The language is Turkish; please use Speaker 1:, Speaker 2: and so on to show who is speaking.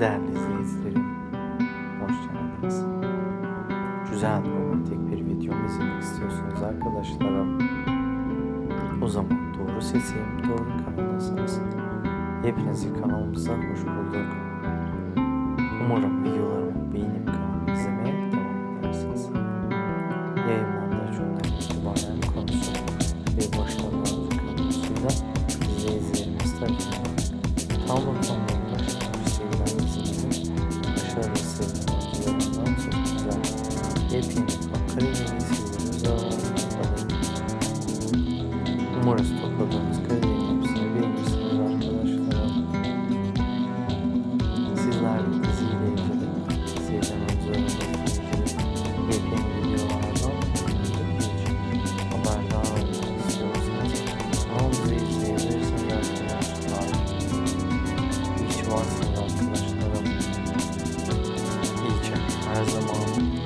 Speaker 1: Değerli izleyicilerim, hoş geldiniz. Güzel romantik bir videomu izlemek istiyorsunuz arkadaşlarım. O zaman doğru sesim, doğru kanaldasınız. Hepinizi kanalımıza hoş bulduk. Umarım videolarımı beğenip kanalımı izlemeye devam edersiniz. Yayınlarda şundan itibaren konusu ve başkalarının konusuyla izleyicilerimiz tarafından tam Yepyeni Akademi'yi seviyoruz. Umarız topladığımız kariyerin hepsini beğenirsiniz arkadaşlar. Sizler de diziyle ilgili ilgili yepyeni videolardan haberdar olmak istiyorsanız kanalımızı izleyebilirsiniz arkadaşlar. Hiç varsanız arkadaşlarım hiç her zaman